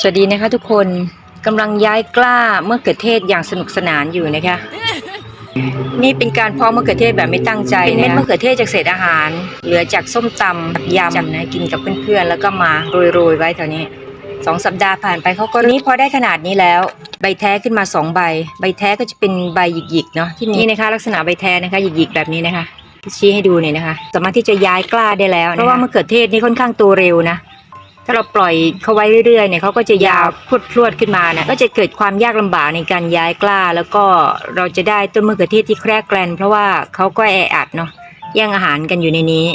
สวัสดีนะคะทุกคนกำลังย้ายกล้าเมะเขือเทศอย่างสนุกสนานอยู่นะคะ นี่เป็นการเพาะมะเขือเทศแบบไม่ตั้งใจเป็นเม็ดมะเขือเทศจากเศษอาหาร เหลือจากส้มตำกับยำนะกินกับเพื่อนๆแล้วก็มาโรยๆไว้แถวนี้สองสัปดาห์ผ่านไปเขาก็นี้พอได้ขนาดนี้แล้ว ใบแท้ขึ้นมาสองใบ ใบแท้ก็จะเป็นใบหยิกๆเนาะที่นี่นะคะ ลักษณะใบแท้นะคะหยิกๆแบบนี้นะคะชี้ให้ดูเนี่ยนะคะ สามารถที่จะย้ายกล้าได้แล้วเพราะว่ามะเขือเทศนี่ค่อนข้างโตเร็วนะ ถ้าเราปล่อยเขาไว้เรื่อยๆเนี่ยเขาก็จะยาวพรวดพรวดๆขึ้นมาเนี่ยก็จะเกิดความยากลำบากในการย้ายกล้า แล้วก็เราจะได้ต้นมะเขือเทศที่แครกแกรนเพราะว่าเขาก็แออัดเนาะแย่งอาหารกันอยู่ในนี้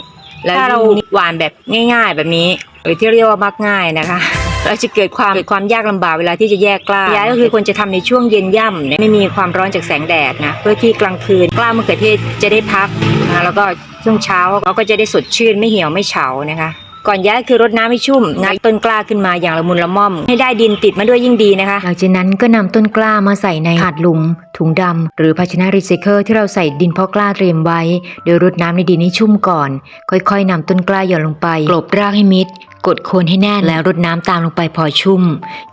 แล้วถ้าเราหวานแบบง่าย ๆ แบบนี้หรือที่เรียกว่ามักง่ายนะคะ เราจะเกิดความเกิดความยากลำบากเวลาที่จะแยกกล้าย้ายก็คือควรจะทำในช่วงเย็นย่ำเนี่ยไม่มีความร้อนจากแสงแดดนะเพื่อที่กลางคืนกล้ามะเขือเทศจะได้พักนะแล้วก็ช่วงเช้าเขาก็จะได้สดชื่นไม่เหี่ยวไม่เฉานะคะ ก่อนย้ายคือรดน้ำให้ชุ่มงัดต้นกล้าขึ้นมาอย่างละมุนละม่อม ให้ได้ดินติดมาด้วยยิ่งดีนะคะ หลังจากนั้นก็นำต้นกล้ามาใส่ในถาดหลุม ถุงดำหรือภาชนะรีไซเคิลที่เราใส่ดินเพาะกล้าเตรียมไว้ โดยรดน้ำในดินให้ชุ่มก่อน ค่อยๆนำต้นกล้าหย่อนลงไปกลบรากให้มิด กดโคนให้แน่นแล้วรดน้ำตามลงไปพอชุ่ม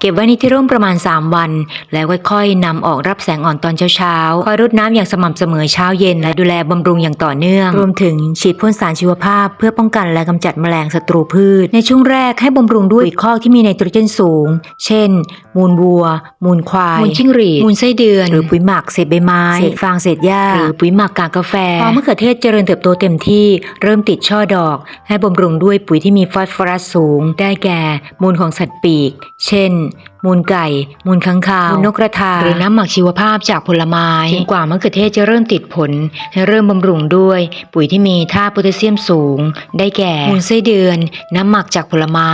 เก็บไว้ในที่ร่มประมาณ 3 วัน แล้วค่อยๆนำออกรับแสงอ่อนตอนเช้าๆคอยรดน้ำอย่างสม่ำเสมอเช้าเย็นและดูแลบำรุงอย่างต่อเนื่อง รวมถึงฉีดพ่นสารชีวภาพ เพื่อป้องกันและกำจัดแมลงศัตรูพืช ในช่วงแรกให้บำรุงด้วยปุ๋ยคอกที่มีไนโตรเจนสูง เช่น มูลวัว มูลควาย มูลจิ้งหรีดมูลไส้เดือน หรือปุ๋ยหมักเศษใบไม้เศษฟางเศษหญ้าหรือปุ๋ยหมักกากกาแฟพอมะเขือเทศเจริญเติบโตเต็มที่เริ่มติดช่อดอก ให้บำรุงด้วยปุ๋ยที่มีฟอสฟอรัสสูง ได้แก่ มูลของสัตว์ปีก เช่น มูลไก่ มูลค้างคาว มูลนกกระทา หรือน้ำหมักชีวภาพจากผลไม้จนกว่ามะเขือเทศจะเริ่มติดผล ให้เริ่มบำรุงด้วย ปุ๋ยที่มีธาตุโพแทสเซียมสูง ได้แก่ มูลไส้เดือน น้ำหมักจากผลไม้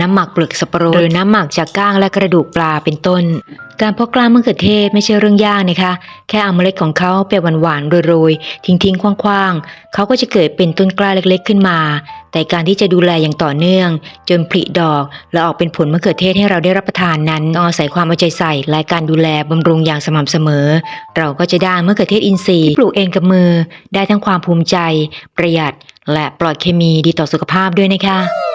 น้ำหมักเปลือกสับปะรด หรือน้ำหมักจากก้างและกระดูกปลาเป็นต้น การเพาะกล้ามะเขือเทศไม่ใช่เรื่องยากนะคะ แค่เอาเมล็ดของเขาไปหวานๆโรยๆ ทิ้งๆคว้างๆเขาก็จะเกิดเป็นต้นกล้าเล็กๆขึ้นมา แต่การที่จะดูแลอย่างต่อเนื่อง จนผลิดอก และออกเป็นผลมะเขือเทศให้เราได้รับประทานนั้นต้องอาศัยความเอาใจใส่และการดูแลบำรุงอย่างสม่ำเสมอ เราก็จะได้มะเขือเทศอินทรีย์ที่ปลูกเองกับมือ ได้ทั้งความภูมิใจ ประหยัด และปลอดเคมีดีต่อสุขภาพด้วยนะคะ